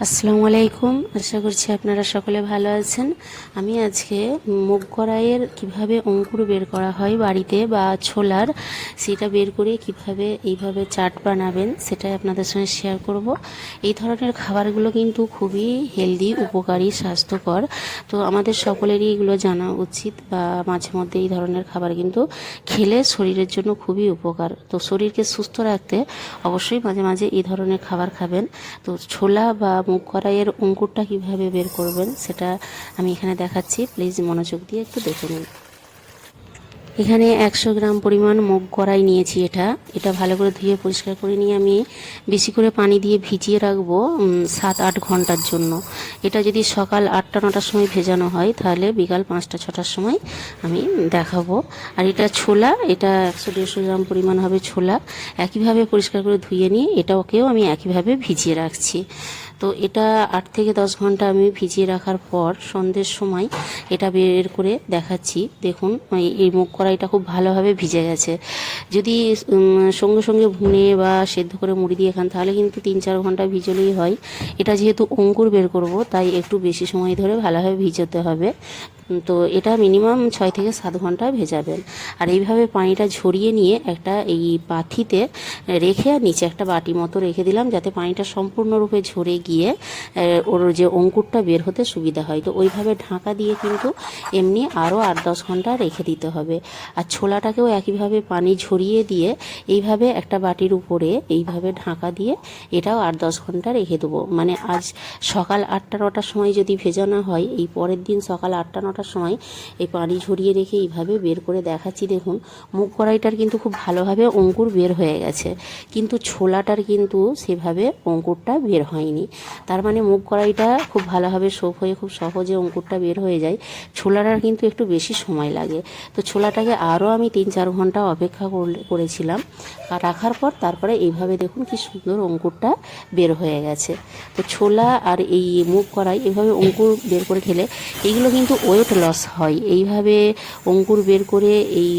আসসালামু আলাইকুম। আশা করছি আপনারা সকলে ভালো আছেন। আমি আজকে মুগ কড়াইয়ের কীভাবে অঙ্কুর বের করা হয় বাড়িতে বা ছোলার, সেটা বের করে কীভাবে এইভাবে চাট বানাবেন, সেটাই আপনাদের সঙ্গে শেয়ার করব। এই ধরনের খাবারগুলো কিন্তু খুবই হেলদি উপকারী, স্বাস্থ্যকর। তো আমাদের সকলেরই এগুলো জানা উচিত বা মাঝে মধ্যে এই ধরনের খাবার কিন্তু খেলে শরীরের জন্য খুবই উপকার। তো শরীরকে সুস্থ রাখতে অবশ্যই মাঝে মাঝে এই ধরনের খাবার খাবেন। তো ছোলা বা মুগ কড়াইয়ের অঙ্কুরটা কীভাবে বের করবেন সেটা আমি এখানে দেখাচ্ছি। প্লিজ মনোযোগ দিয়ে একটু দেখে নিন। এখানে একশো গ্রাম পরিমাণ মুগ কড়াই নিয়েছি এটা। এটা ভালো করে ধুয়ে পরিষ্কার করে নিয়ে আমি বেশি করে পানি দিয়ে ভিজিয়ে রাখব সাত, আট ঘণ্টার জন্য। এটা যদি সকাল আটটা, নটার সময় ভেজানো হয়, তাহলে বিকাল পাঁচটা, ছটার সময় আমি দেখাবো। আর এটা ছোলা, এটা একশো, দেড়শো গ্রাম পরিমাণ হবে ছোলা। একইভাবে পরিষ্কার করে ধুয়ে নিয়ে এটাকেও আমি একইভাবে ভিজিয়ে রাখছি। তো এটা আট থেকে দশ ঘণ্টা আমি ভিজিয়ে রাখার পর সন্ধ্যের সময় এটা বের করে দেখাচ্ছি। দেখুন, এই- মুখ কড়াইটা খুব ভালোভাবে ভিজে গেছে। যদি সঙ্গে সঙ্গে ভুনে বা সেদ্ধ করে মুড়ি দিয়ে খান, তাহলে কিন্তু তিন চার ঘণ্টা ভিজলেই হয়। এটা যেহেতু অঙ্কুর বের করব, তাই একটু বেশি সময় ধরে ভালোভাবে ভিজাতে হবে। তো এটা মিনিমাম ছয় থেকে সাত ঘণ্টা ভেজাবেন। আর এইভাবে পানিটা ঝরিয়ে নিয়ে একটা এই পাথিতে রেখে নিচে একটা বাটি মতো রেখে দিলাম যাতে পানিটা সম্পূর্ণরূপে ঝরে গিয়ে ওর যে অঙ্কুরটা বের হতে সুবিধা হয়। তো ওইভাবে ঢাকা দিয়ে কিন্তু এমনি আরও আট দশ ঘণ্টা রেখে দিতে হবে। আর ছোলাটাকেও একইভাবে পানি ঝরিয়ে দিয়ে এইভাবে একটা বাটির উপরে এইভাবে ঢাকা দিয়ে এটাও আট দশ ঘণ্টা রেখে দেবো। মানে আজ সকাল আটটা নটার সময় যদি ভেজানো হয়, এই পরের দিন সকাল আটটা নটার সময় এই পানি ঝরিয়ে রেখে এইভাবে বের করে দেখাচ্ছি। দেখুন মুগ কড়াইটার কিন্তু খুব ভালোভাবে অঙ্কুর বের হয়ে গেছে। কিন্তু ছোলাটার কিন্তু সেভাবে অঙ্কুরটা বের হয়নি। তার মানে মুগ কড়াইটা খুব ভালোভাবে সোপ হয়ে খুব সহজে অঙ্কুরটা বের হয়ে যায়। ছোলাটার কিন্তু একটু বেশি সময় লাগে। তো ছোলাটাকে আরও আমি তিন চার ঘণ্টা অপেক্ষা করেছিলাম। রাখার পর তারপরে এইভাবে দেখুন কি সুন্দর অঙ্কুরটা বের হয়ে গেছে। তো ছোলা আর এই মুগ কড়াই এভাবে অঙ্কুর বের করে খেলে এইগুলো কিন্তু ওয়েট লস হয়। এইভাবে অঙ্কুর বের করে এই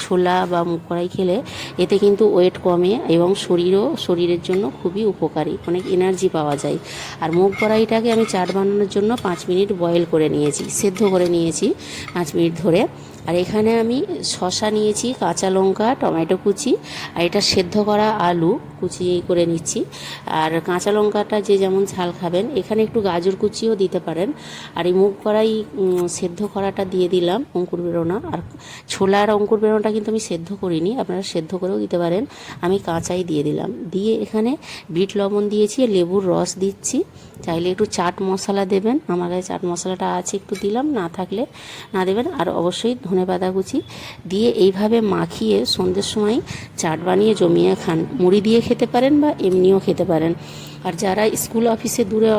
ছোলা বা কড়াই খেলে এতে কিন্তু ওয়েট কমে এবং শরীরও, শরীরের জন্য খুবই উপকারী। অনেক এনার্জি পাওয়া যায়। আর মুগ কড়াইটাকে আমি চাট বানানোর জন্য পাঁচ মিনিট বয়েল করে নিয়েছি, সেদ্ধ করে নিয়েছি পাঁচ মিনিট ধরে। আর এখানে আমি শশা নিয়েছি, কাঁচা লঙ্কা, টমেটো কুচি, আর এটা সেদ্ধ করা আলু, কুচি করে নিচ্ছি। আর কাঁচা লঙ্কাটা যে যেমন ঝাল খাবেন, এখানে একটু গাজর কুচিও দিতে পারেন। আর এই মুগ কড়াই সেদ্ধ করাটা দিয়ে দিলাম অঙ্কুর বেরোনা। আর ছোলার অঙ্কুর বেরোনাটা কিন্তু আমি সেদ্ধ করিনি, আপনারা সেদ্ধ করেও দিতে পারেন। আমি কাঁচাই দিয়ে দিলাম। দিয়ে এখানে বিট লবণ দিয়েছি, লেবুর রস দিচ্ছি। চাইলে একটু চাট মশলা দেবেন। আমার কাছে চাট মশলাটা আছে, একটু দিলাম, না থাকলে না দেবেন। আর অবশ্যই ধনে পাতা কুচি দিয়ে এইভাবে মাখিয়ে সন্ধ্যের সময় চাট বানিয়ে জমিয়ে খান। মুড়ি দিয়ে খেতে পারেন বা এমনিও খেতে পারেন। আর যারা স্কুল অফিসে দূরে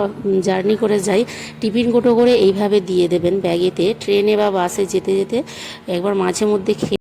জার্নি করে যায়, টিফিন কোটো করে এইভাবে দিয়ে দেবেন ব্যাগেতে। ট্রেনে বা বাসে যেতে যেতে একবার মাঝে মধ্যে খেয়ে